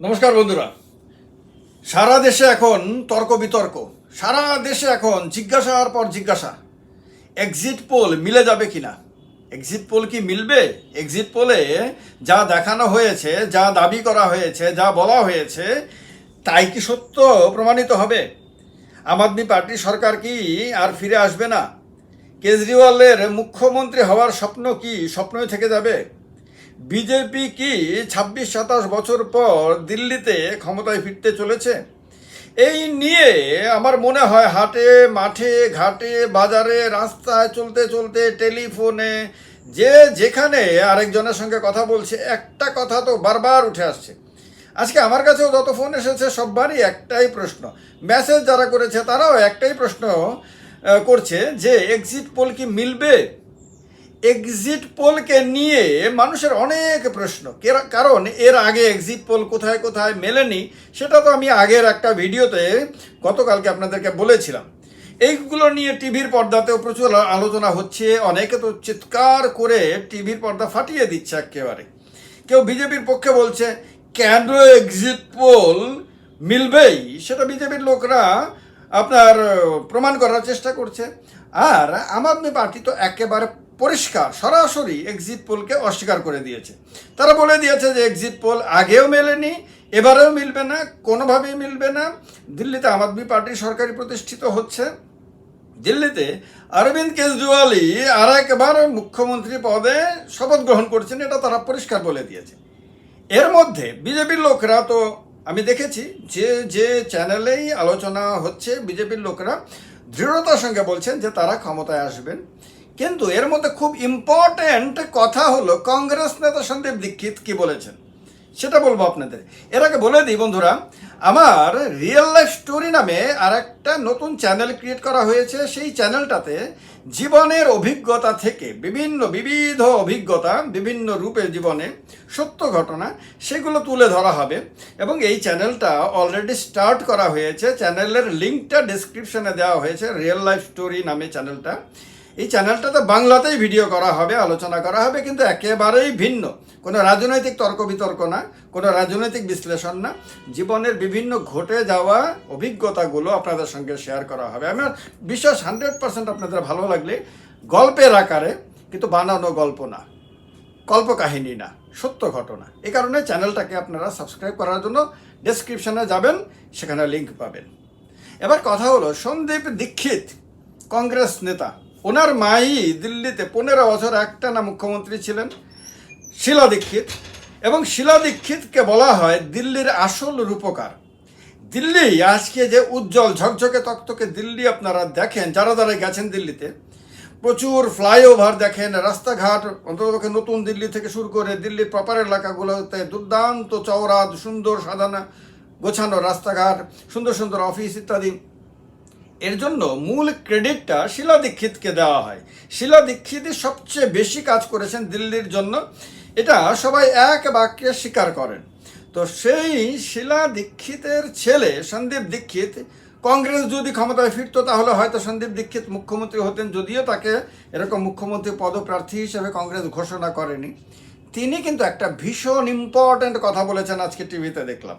নমস্কার বন্ধুরা। সারা দেশে এখন তর্ক বিতর্ক। সারা দেশে এখন জিজ্ঞাসার পর জিজ্ঞাসা। এক্সিট পোল মিলে যাবে কিনা? এক্সিট পোল কি মিলবে? এক্সিট পোলে যা দেখানো হয়েছে, যা দাবি করা হয়েছে, যা বলা হয়েছে, তাই কি সত্য প্রমাণিত হবে? আম আদমি পার্টি সরকার কি আর ফিরে আসবে না? কেজরিওয়ালের মুখ্যমন্ত্রী হওয়ার স্বপ্ন কি? স্বপ্নই থেকে যাবে? বিজেপি কি ছাব্বিশ সাতাশ বছর পর দিল্লিতে ক্ষমতায় ফিরতে চলেছে? এই নিয়ে আমার মনে হয় হাটে, মাঠে, ঘাটে, বাজারে, রাস্তায় চলতে চলতে টেলিফোনে যে যেখানে আরেকজনের সঙ্গে কথা বলছে, একটা কথা তো বারবার উঠে আসছে। আজকে আমার কাছেও যত ফোন এসেছে, সববারই একটাই প্রশ্ন। মেসেজ যারা করেছে, তারাও একটাই প্রশ্ন করছে যে এক্সিট পোল কি মিলবে? এক্সিট পোলকে নিয়ে মানুষের অনেক প্রশ্ন। কেরা- কারণ এর আগে এক্সিট পোল কোথায় কোথায় মেলেনি, সেটা তো আমি আগের একটা ভিডিওতে গতকালকে আপনাদেরকে বলেছিলাম। এইগুলো নিয়ে টিভির পর্দাতেও প্রচুর আলোচনা হচ্ছে, অনেকে তো চিৎকার করে টিভির পর্দা ফাটিয়ে দিচ্ছে একেবারে। কেউ বিজেপির পক্ষে বলছে, কেন এক্সিট পোল মিলবেই? সেটা বিজেপির লোকরা আপনার, প্রমাণ করার চেষ্টা করছে। আর আম আদমি পার্টি তো একেবারে পরিষ্কার, সরাসরি এক্সিট পোলকে অস্বীকার করে দিয়েছে। তারা বলে দিয়েছে যে এক্সিট পোল আগেও মেলেনি, এবারেও মিলবে না, কোনোভাবেই মিলবে না। দিল্লিতে আম আদমি পার্টি সরকারি প্রতিষ্ঠিত হচ্ছে। দিল্লিতে অরবিন্দ কেজরিওয়ালই আর একবার মুখ্যমন্ত্রী পদে শপথ গ্রহণ করছেন, এটা তারা পরিষ্কার বলে দিয়েছে। এর মধ্যে বিজেপির লোকরা তো, আমি দেখেছি, যে যে চ্যানেলেই আলোচনা হচ্ছে, বিজেপির লোকরা দৃঢ়তার সঙ্গে বলছেন যে তারা ক্ষমতায় আসবেন। কিন্তু এর মধ্যে খুব ইম্পর্ট্যান্ট কথা হলো কংগ্রেস নেতা সন্দীপ দীক্ষিত কি বলেছেন? সেটা বলব আপনাদের। এর আগে বলে দিই, বন্ধুরা, আমার রিয়েল লাইফ স্টোরি নামে আর একটা নতুন চ্যানেল ক্রিয়েট করা হয়েছে। সেই চ্যানেলটাতে জীবনের অভিজ্ঞতা থেকে বিভিন্ন, বিবিধ অভিজ্ঞতা, বিভিন্ন রূপে জীবনে সত্য ঘটনা, সেগুলো তুলে ধরা হবে। এবং এই চ্যানেলটা অলরেডি স্টার্ট করা হয়েছে। চ্যানেলের লিঙ্কটা ডিসক্রিপশনে দেওয়া হয়েছে। রিয়েল লাইফ স্টোরি নামে চ্যানেলটা এই চ্যানেলটাতে বাংলাতেই ভিডিও করা হবে, আলোচনা করা হবে, কিন্তু একেবারেই ভিন্ন। কোনো রাজনৈতিক তর্ক বিতর্ক না, কোনো রাজনৈতিক বিশ্লেষণ না। জীবনের বিভিন্ন ঘটে যাওয়া অভিজ্ঞতাগুলো আপনাদের সঙ্গে শেয়ার করা হবে। আমার বিশ্বাস হান্ড্রেড পার্সেন্ট আপনাদের ভালো লাগলে গল্পের আকারে কিন্তু বানানো গল্প না, কল্পকাহিনী না, সত্য ঘটনা। এ কারণে চ্যানেলটাকে আপনারা সাবস্ক্রাইব করার জন্য ডেসক্রিপশনে যাবেন, সেখানে লিংক পাবেন। এবার কথা হলো, সন্দীপ দীক্ষিত, কংগ্রেস নেতা। ওনার মাই দিল্লিতে পনেরো বছর একটা না মুখ্যমন্ত্রী ছিলেন, শিলা দীক্ষিত, এবং শিলা দীক্ষিতকে বলা হয় দিল্লির আসল রূপকার। দিল্লি আজকে যে উজ্জ্বল ঝকঝকে তকতকে দিল্লি আপনারা দেখেন, যারা যারা গেছেন দিল্লিতে, প্রচুর ফ্লাইওভার দেখেন, রাস্তাঘাট অন্ততপক্ষে নতুন দিল্লি থেকে শুরু করে দিল্লির প্রপার এলাকাগুলোতে দুর্দান্ত চওড়া, সুন্দর সাজানো, গোছানো রাস্তাঘাট, সুন্দর সুন্দর অফিস ইত্যাদি। এর জন্য মূল ক্রেডিটটা শিলা দীক্ষিতকে দেওয়া হয়। শিলা দীক্ষিতই সবচেয়ে বেশি কাজ করেছেন দিল্লির জন্য। এটা সবাই এক বাক্যে স্বীকার করেন। তো সেই শিলা দীক্ষিতের ছেলে সন্দীপ দীক্ষিত, কংগ্রেস যদি ক্ষমতায় ফিরত তাহলে হয়তো সন্দীপ দীক্ষিত মুখ্যমন্ত্রী হতেন, যদিও তাকে এরকম মুখ্যমন্ত্রী পদপ্রার্থী হিসেবে কংগ্রেস ঘোষণা করেনি। তিনি কিন্তু একটা ভীষণ ইম্পর্ট্যান্ট কথা বলেছেন আজকে টিভিতে দেখলাম।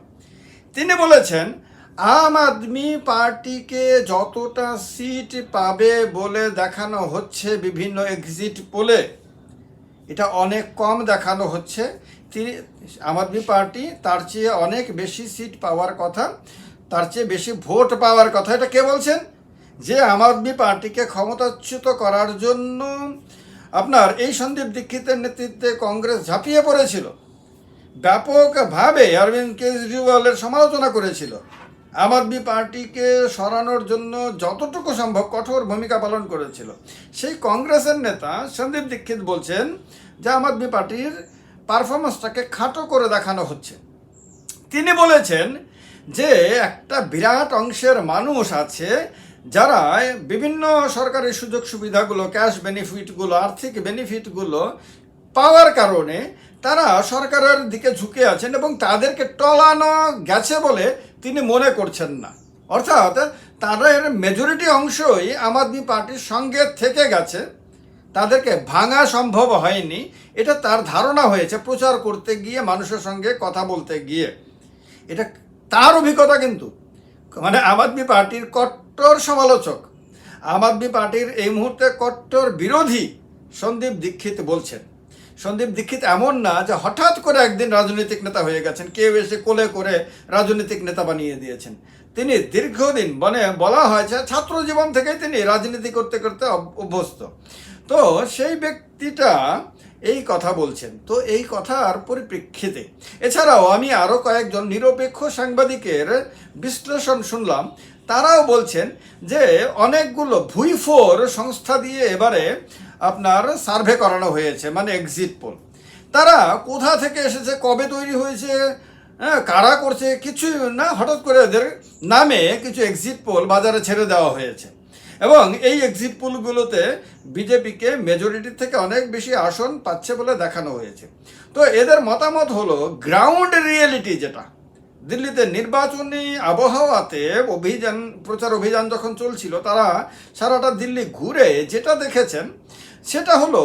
তিনি বলেছেন আম আদমি পার্টিকে যতটা সিট পাবে বলে দেখানো হচ্ছে বিভিন্ন এক্সিট পোলে এটা অনেক কম দেখানো হচ্ছে। আম আদমি পার্টি তার চেয়ে অনেক বেশি সিট পাওয়ার কথা, তার চেয়ে বেশি ভোট পাওয়ার কথা। এটা কে বলছেন? যে আম আদমি পার্টিকে ক্ষমতাচ্যুত করার জন্য আপনার এই সন্দীপ দীক্ষিতের নেতৃত্বে কংগ্রেস ঝাঁপিয়ে পড়েছিল। ব্যাপকভাবে অরবিন্দ কেজরিওয়ালের সমালোচনা করেছিল। আম আদমি পার্টিকে সরানোর জন্য যতটুকু সম্ভব কঠোর ভূমিকা পালন করেছিল। সেই কংগ্রেসের নেতা সন্দীপ দীক্ষিত বলছেন যে আম আদমি পার্টির পারফরমেন্সটাকে খাটো করে দেখানো হচ্ছে। তিনি বলেছেন যে একটা বিরাট অংশের মানুষ আছে যারা বিভিন্ন সরকারি সুযোগ সুবিধাগুলো, ক্যাশ বেনিফিটগুলো, আর্থিক বেনিফিটগুলো পাওয়ার কারণে তারা সরকারের দিকে ঝুঁকে আছেন এবং তাদেরকে টলানো গেছে বলে তিনি মনে করছেন না। অর্থাৎ তাদের মেজরিটি অংশই আম আদমি পার্টির সঙ্গে থেকে গেছে। তাদেরকে ভাঙা সম্ভব হয়নি। এটা তার ধারণা হয়েছে প্রচার করতে গিয়ে, মানুষের সঙ্গে কথা বলতে গিয়ে। এটা তার অভিজ্ঞতা কিন্তু। মানে আম আদমি পার্টির কট্টর সমালোচক, আম আদমি পার্টির এই মুহূর্তে কট্টর বিরোধী সন্দীপ দীক্ষিত বলছেন। সন্দীপ দীক্ষিত এমন না যে হঠাৎ করে একদিন রাজনৈতিক নেতা হয়ে গেছেন, কেউ এসে কোলে করে রাজনৈতিক নেতা বানিয়ে দিয়েছেন। তিনি দীর্ঘদিন মানে বলা হয়েছে ছাত্র জীবন থেকেই তিনি রাজনীতি করতে করতে অভ্যস্ত। তো সেই ব্যক্তিটা এই কথা বলছেন। তো এই কথার পরিপ্রেক্ষিতে, এছাড়াও আমি আরও কয়েকজন নিরপেক্ষ সাংবাদিকের বিশ্লেষণ শুনলাম। তারাও বলছেন যে অনেকগুলো ভুইফোর সংস্থা দিয়ে এবারে আপনার সার্ভে করানো হয়েছে মানে এক্সিট পোল তারা কোথা থেকে এসেছে, কবে তৈরি হয়েছে হ্যাঁ কারা করছে কিছু না, হঠাৎ করে এদের নামে কিছু এক্সিট পোল বাজারে ছেড়ে দেওয়া হয়েছে। এবং এই এক্সিট পোলগুলোতে বিজেপিকে মেজরিটি থেকে অনেক বেশি আসন পাচ্ছে বলে দেখানো হয়েছে। তো এদের মতামত হলো গ্রাউন্ড রিয়েলিটি যেটা, দিল্লিতে নির্বাচনী আবহাওয়াতে অভিযান, প্রচার অভিযান যখন চলছিল, তারা সারাটা দিল্লি ঘুরে যেটা দেখেছেন সেটা হলো,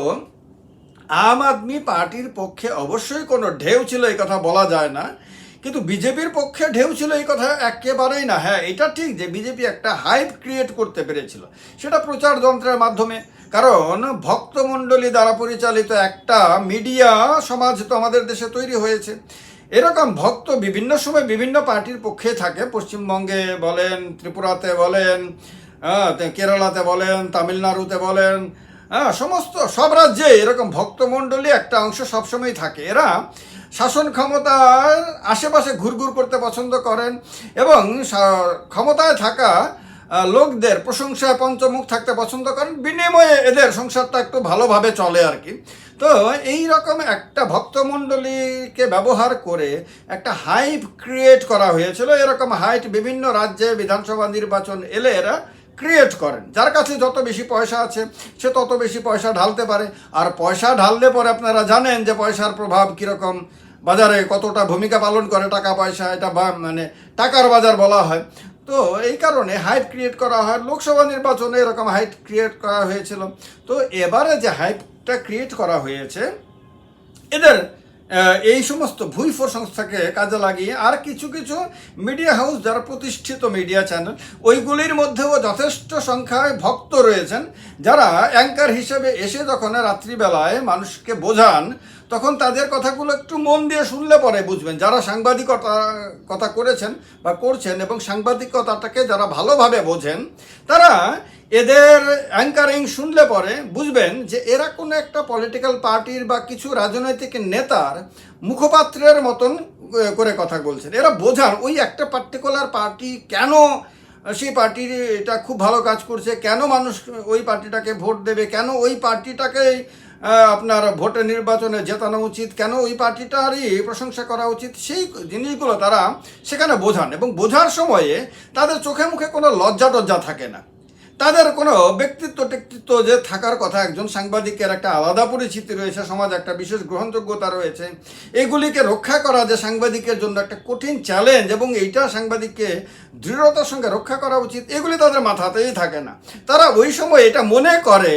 আম আদমি পার্টির পক্ষে অবশ্যই কোনো ঢেউ ছিল এই কথা বলা যায় না, কিন্তু বিজেপির পক্ষে ঢেউ ছিল এই কথা একেবারেই না। হ্যাঁ এটা ঠিক যে বিজেপি একটা হাইপ ক্রিয়েট করতে পেরেছিল। সেটা প্রচার যন্ত্রের মাধ্যমে। কারণ ভক্তমণ্ডলী দ্বারা পরিচালিত একটা মিডিয়া সমাজ তো আমাদের দেশে তৈরি হয়েছে। এরকম ভক্ত বিভিন্ন সময় বিভিন্ন পার্টির পক্ষে থাকে। পশ্চিমবঙ্গে বলেন, ত্রিপুরাতে বলেন কেরালাতে বলেন, তামিলনাড়ুতে বলেন হ্যাঁ সমস্ত সব রাজ্যে এরকম ভক্তমণ্ডলী একটা অংশ সবসময় থাকে। এরা শাসন ক্ষমতার আশেপাশে ঘুরঘুর করতে পছন্দ করেন এবং ক্ষমতায় থাকা লোকদের প্রশংসায় পঞ্চমুখ থাকতে পছন্দ করেন। বিনিময়ে এদের সংসারটা একটু ভালোভাবে চলে আর কি। তো এই রকম একটা ভক্তমণ্ডলীকে ব্যবহার করে একটা হাইপ ক্রিয়েট করা হয়েছিল। এরকম হাইট বিভিন্ন রাজ্যে বিধানসভা নির্বাচন এলে এরা ক্রিয়েট করেন। যার কাছে যত বেশি পয়সা আছে, সে তত বেশি পয়সা ঢালতে পারে। আর পয়সা ঢাললে পরে আপনারা জানেন যে পয়সার প্রভাব কীরকম। বাজারে কতটা ভূমিকা পালন করে টাকা পয়সা, এটা বা মানে টাকার বাজার বলা হয়। তো এই কারণে হাইট ক্রিয়েট করা হয়। লোকসভা নির্বাচনে এরকম হাইট ক্রিয়েট করা হয়েছিল। তো এবারে যে হাইপটা ক্রিয়েট করা হয়েছে, এদের এই সমস্ত ভুইফোর সংস্থাকে কাজে লাগিয়ে আর কিছু কিছু মিডিয়া হাউস যারা প্রতিষ্ঠিত মিডিয়া চ্যানেল ওইগুলির মধ্যেও যথেষ্ট সংখ্যায় ভক্ত রয়েছেন, যারা অ্যাঙ্কার হিসেবে এসে যখন রাত্রিবেলায় মানুষকে বোঝান তখন তাদের কথাগুলো একটু মন দিয়ে শুনলে পরে বুঝবেন। যারা সাংবাদিকতা, কথা করেছেন বা করছেন এবং সাংবাদিকতাটাকে যারা ভালোভাবে বোঝেন, তারা এদের অ্যাঙ্কারিং শুনলে পরে বুঝবেন যে এরা কোনো একটা পলিটিক্যাল পার্টির বা কিছু রাজনৈতিক নেতার মুখপাত্রের মতন করে কথা বলছেন। এরা বোঝার ওই একটা পার্টিকুলার পার্টি কেন সেই পার্টির এটা খুব ভালো কাজ করছে, কেন মানুষ ওই পার্টিটাকে ভোট দেবে, কেন ওই পার্টিটাকে আপনার ভোটে নির্বাচনে জেতানো উচিত কেন? ওই পার্টিটারই প্রশংসা করা উচিত। সেই জিনিসগুলো তারা সেখানে বোঝান এবং বোঝার সময়ে তাদের চোখে মুখে কোনো লজ্জা টজ্জা থাকে না। তাদের কোনো ব্যক্তিত্ব টেক্তিত্ব যে থাকার কথা একজন সাংবাদিকের একটা আলাদা পরিচিতি রয়েছে, সমাজ একটা বিশেষ গ্রহণযোগ্যতা রয়েছে, এগুলিকে রক্ষা করা যে সাংবাদিকের জন্য একটা কঠিন চ্যালেঞ্জ এবং এইটা সাংবাদিককে দৃঢ়তার সঙ্গে রক্ষা করা উচিত, এগুলি তাদের মাথাতেই থাকে না। তারা ওই সময় এটা মনে করে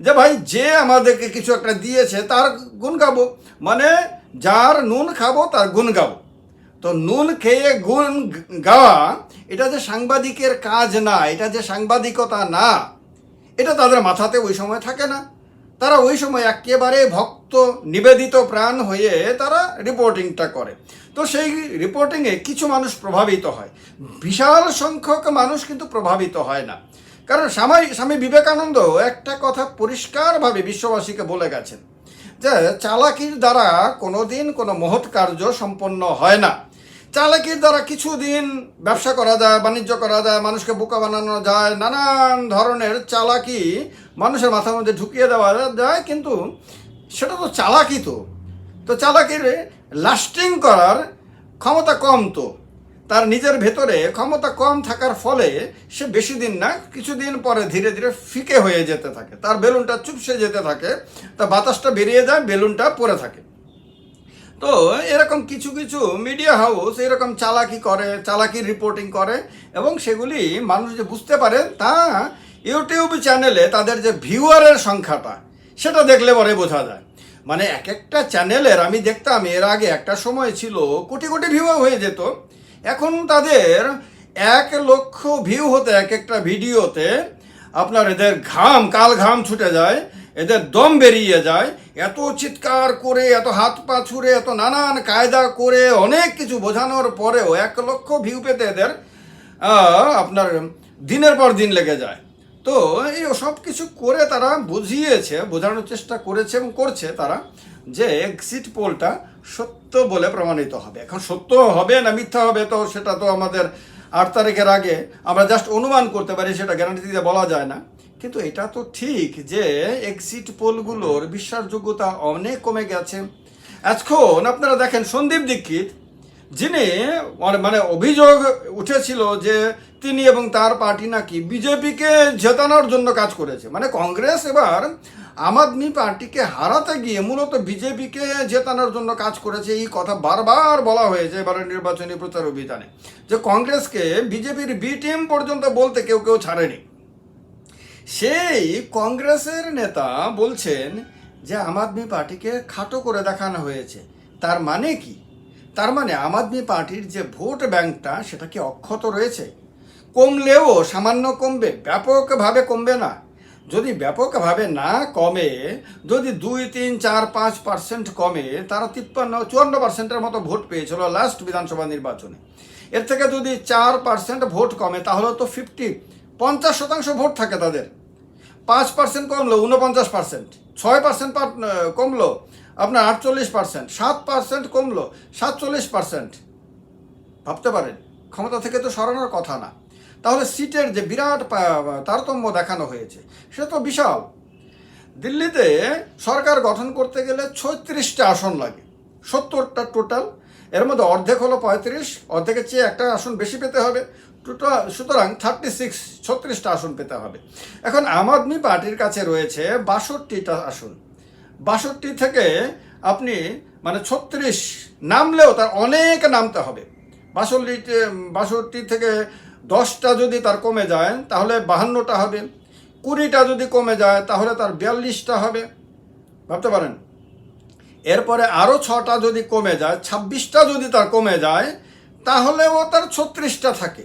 যে ভাই, যে আমাদেরকে কিছু একটা দিয়েছে, তার গুণ গাবো। মানে যার নুন খাব, তার গুণ গাবো। তো নুন খেয়ে গুণ গাওয়া, এটা যে সাংবাদিকের কাজ না, এটা যে সাংবাদিকতা না, এটা তাদের মাথাতে ওই সময় থাকে না। তারা ওই সময় একেবারে ভক্ত, নিবেদিত প্রাণ হয়ে তারা রিপোর্টিংটা করে। তো সেই রিপোর্টিংয়ে কিছু মানুষ প্রভাবিত হয়। বিশাল সংখ্যক মানুষ কিন্তু প্রভাবিত হয় না। কারণ স্বামী স্বামী বিবেকানন্দ একটা কথা পরিষ্কারভাবে বিশ্ববাসীকে বলে গেছেন যে চালাকির দ্বারা কোনোদিন কোনো মহৎ কার্য সম্পন্ন হয় না। চালাকির দ্বারা কিছুদিন ব্যবসা করা যায়, বাণিজ্য করা যায়, মানুষকে বোকা বানানো যায়, নানান ধরনের চালাকি মানুষের মাথার মধ্যে ঢুকিয়ে দেওয়া যায়, কিন্তু সেটা তো চালাকি তো। তো চালাকির লাস্টিং করার ক্ষমতা কম তো। তার নিজের ভেতরে ক্ষমতা কম থাকার ফলে সে বেশি দিন না, কিছুদিন পরে ধীরে ধীরে ফিকে হয়ে যেতে থাকে। তার বেলুনটা চুপসে যেতে থাকে, তা বাতাসটা বেরিয়ে যায়, বেলুনটা পড়ে থাকে। তো এরকম কিছু কিছু মিডিয়া হাউস এরকম চালাকি করে চালাকির রিপোর্টিং করে, এবং সেগুলি মানুষ যে বুঝতে পারে, তা ইউটিউব চ্যানেলে তাদের যে ভিউয়ারের সংখ্যাটা, সেটা দেখলে পরে বোঝা যায়। মানে এক একটা চ্যানেলের আমি দেখতাম, এর আগে একটা সময় ছিল, কোটি কোটি ভিউ হয়ে যেত। এখন তাদের এক লক্ষ ভিউ হতে, এক একটা ভিডিওতে আপনার এদের ঘাম, কাল ঘাম ছুটে যায়, এদের দম বেরিয়ে যায়, এত চিৎকার করে, এত হাত পা ছুঁড়ে, এত নানান কায়দা করে অনেক কিছু বোঝানোর পরেও এক লক্ষ ভিউ পেতে এদের আপনার দিনের পর দিন লেগে যায়। তো এই সব কিছু করে তারা বুঝিয়েছে, বোঝানোর চেষ্টা করেছে এবং করছে তারা যে এক্সিট পোলটা সত্য বলে প্রমাণিত হবে। এখন সত্য হবে না মিথ্যা হবে, তো সেটা তো আমাদের আট তারিখের আগে আমরা জাস্ট অনুমান করতে পারি, সেটা গ্যারান্টি দিতে বলা যায় না। কিন্তু এটা তো ঠিক যে এক্সিট পোলগুলোর বিশ্বাসযোগ্যতা অনেক কমে গেছে। এখন আপনারা দেখেন সন্দীপ দীক্ষিত, যিনি মানে- অভিযোগ উঠেছিল যে তিনি এবং তার পার্টি নাকি বিজেপিকে জেতানোর জন্য কাজ করেছে। মানে কংগ্রেস এবার আম আদমি পার্টিকে হারাতে গিয়ে মূলত বিজেপিকে জেতানোর জন্য কাজ করেছে, এই কথা বারবার বলা হয়েছে এবারের নির্বাচনী প্রচার অভিযানে। যে কংগ্রেসকে বিজেপির বি টিম পর্যন্ত বলতে কেউ কেউ ছাড়েনি। সেই কংগ্রেসের নেতা বলছেন যে আম আদমি পার্টিকে খাটো করে দেখানো হয়েছে। তার মানে কি? তার মানে আম আদমি পার্টির যে ভোট ব্যাংকটা, সেটা কি অক্ষত রয়েছে? কমলেও সামান্য কমবে, ব্যাপকভাবে কমবে না। যদি ব্যাপকভাবে না কমে, যদি দুই, তিন, চার, পাঁচ পার্সেন্ট কমে, তারা তিপ্পান্ন, চুয়ান্ন পার্সেন্টের মতো ভোট পেয়েছিল লাস্ট বিধানসভা নির্বাচনে। এর থেকে যদি চার পার্সেন্ট ভোট কমে, তাহলে তো ফিফটি পঞ্চাশ শতাংশ ভোট থাকে তাদের। পাঁচ পার্সেন্ট কমলো উনপঞ্চাশ পার্সেন্ট ছয় পার্সেন্ট কমলো, আপনার আটচল্লিশ পার্সেন্ট সাত পার্সেন্ট কমলো, সাতচল্লিশ পার্সেন্ট ভাবতে পারেন, ক্ষমতা থেকে তো সরানোর কথা না। তাহলে সিটের যে বিরাট তারতম্য দেখানো হয়েছে সেটা তো বিশাল। দিল্লিতে সরকার গঠন করতে গেলে ছত্রিশটা আসন লাগে, সত্তরটা টোটাল। এর মধ্যে অর্ধেক হলো পঁয়ত্রিশ, অর্ধেকের চেয়ে একটা আসন বেশি পেতে হবে। টোটাল, সুতরাং থার্টি সিক্স, ছত্রিশটা আসন পেতে হবে। এখন আম আদমি পার্টির কাছে রয়েছে বাষট্টিটা আসন। বাষট্টি থেকে আপনি মানে ছত্রিশ নামলেও তার অনেক নামতে হবে। বাষট্টি বাষট্টি থেকে দশটা যদি তার কমে যায়, তাহলে বাহান্নটা হবে। কুড়িটা যদি কমে যায়, তাহলে তার বিয়াল্লিশটা হবে। ভাবতে পারেন। এরপরে আরও ছটা যদি কমে যায়, ছাব্বিশটা যদি তার কমে যায়, তাহলেও তার ছত্রিশটা থাকে।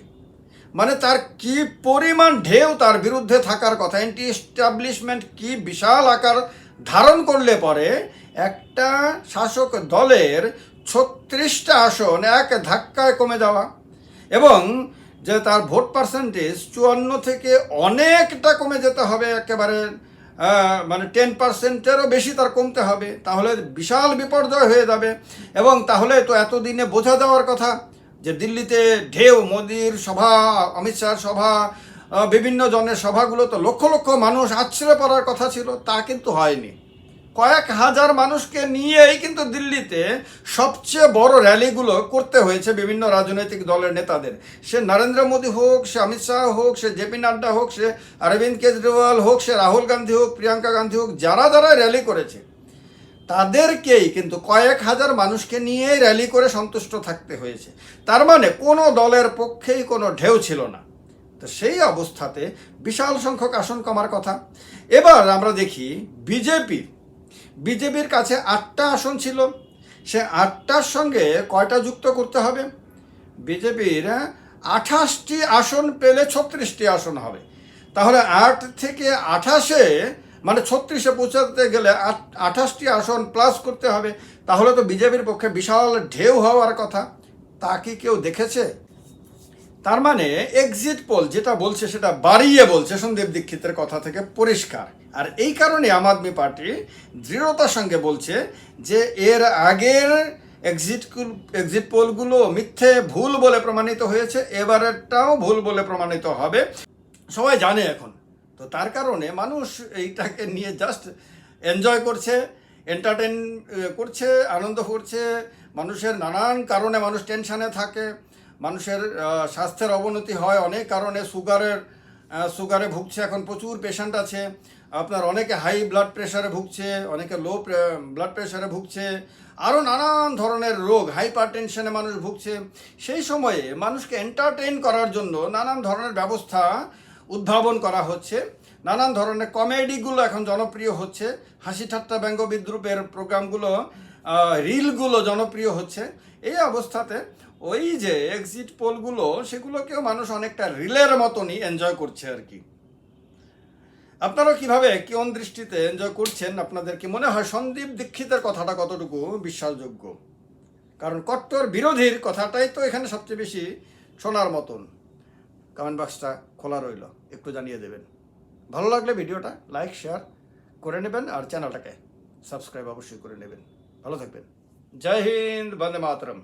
মানে তার কি পরিমাণ ঢেউ তার বিরুদ্ধে থাকার কথা অ্যান্টি এস্টাবলিশমেন্ট কি বিশাল আকার ধারণ করলে পরে একটা শাসক দলের ছত্রিশটা আসন এক ধাক্কায় কমে যাওয়া। এবং যে তার ভোট পার্সেন্টেজ চুয়ান্ন থেকে অনেকটা কমে যেতে হবে একেবারে মানে টেন পার্সেন্টেরও বেশি তার কমতে হবে, তাহলে বিশাল বিপর্যয় হয়ে যাবে। এবং তাহলে তো এতদিনে বোঝা যাওয়ার কথা যে দিল্লিতে ঢেউ, মোদির সভা, অমিত শাহর সভা বিভিন্ন জনের সভাগুলো তো লক্ষ লক্ষ মানুষ আছড়ে পড়ার কথা ছিল, তা কিন্তু হয়নি। কয়েক হাজার মানুষকে নিয়েই কিন্তু দিল্লিতে সবচেয়ে বড় র্যালিগুলো করতে হয়েছে বিভিন্ন রাজনৈতিক দলের নেতাদের। সে নরেন্দ্র মোদী হোক, সে অমিত শাহ হোক, সে জেপি নাড্ডা হোক, সে অরবিন্দ কেজরিওয়াল হোক, সে রাহুল গান্ধী হোক, প্রিয়াঙ্কা গান্ধী হোক, যারা যারা র্যালি করেছে, তাদেরকেই কিন্তু কয়েক হাজার মানুষকে নিয়েই র্যালি করে সন্তুষ্ট থাকতে হয়েছে। তার মানে কোনো দলের পক্ষেই কোনো ঢেউ ছিল না। তো সেই অবস্থাতে বিশাল সংখ্যক আসন কমার কথা। এবার আমরা দেখি বিজেপি বিজেপির কাছে আটটা আসন ছিল। সে আটটার সঙ্গে কয়টা যুক্ত করতে হবে? বিজেপির আঠাশটি আসন পেলে ছত্রিশটি আসন হবে। তাহলে আট থেকে আঠাশে মানে ছত্রিশে পৌঁছাতে গেলে আঠাশটি আসন প্লাস করতে হবে। তাহলে তো বিজেপির পক্ষে বিশাল ঢেউ হওয়ার কথা। তা কি কেউ দেখেছে? তার মানে এক্সিট পোল যেটা বলছে সেটা বাড়িয়ে বলছে সন্দীপ দীক্ষিতের কথা থেকে পরিষ্কার। আর এই কারণে আম আদমি পার্টি দৃঢ়তার সঙ্গে বলছে যে এর আগের এক্সিট এক্সিট পোলগুলো মিথ্যে, ভুল বলে প্রমাণিত হয়েছে, এবারেরটাও ভুল বলে প্রমাণিত হবে। সবাই জানে এখন। তো তার কারণে মানুষ এইটাকে নিয়ে জাস্ট এনজয় করছে এন্টারটেন করছে, আনন্দ করছে, মানুষের নানান কারণে মানুষ টেনশানে থাকে। মানুষের স্বাস্থ্যের অবনতি হয় অনেক কারণে সুগারের সুগারে ভুগছে এখন প্রচুর পেশেন্ট আছে। আপনার অনেকে হাই ব্লাড প্রেশারে ভুগছে, অনেকে লো ব্লাড প্রেশারে ভুগছে, আরও নানান ধরনের রোগ হাইপার টেনশনে মানুষ ভুগছে। সেই সময়ে মানুষকে এন্টারটেইন করার জন্য নানান ধরনের ব্যবস্থা উদ্ভাবন করা হচ্ছে। নানান ধরনের কমেডিগুলো এখন জনপ্রিয় হচ্ছে। হাসি ঠাট্টা ব্যঙ্গ বিদ্রুপের প্রোগ্রামগুলো রিলগুলো জনপ্রিয় হচ্ছে। এই অবস্থাতে ওই যে এক্সিট পোলগুলো, সেগুলোকেও মানুষ অনেকটা রিলের মতনই এনজয় করছে আর কি। আপনারা কীভাবে কোন দৃষ্টিতে এনজয় করছেন, আপনাদের কি মনে হয় সন্দীপ দীক্ষিতের কথাটা কতটুকু বিশ্বাসযোগ্য? কারণ কট্টর বিরোধীর কথাটাই তো এখানে সবচেয়ে বেশি শোনার মতন। কমেন্ট বক্সটা খোলা রইল, একটু জানিয়ে দেবেন। ভালো লাগলে ভিডিওটা লাইক শেয়ার করে নেবেন আর চ্যানেলটাকে সাবস্ক্রাইব অবশ্যই করে নেবেন। ভালো থাকবেন। জয় হিন্দ, বন্দে মাতরম।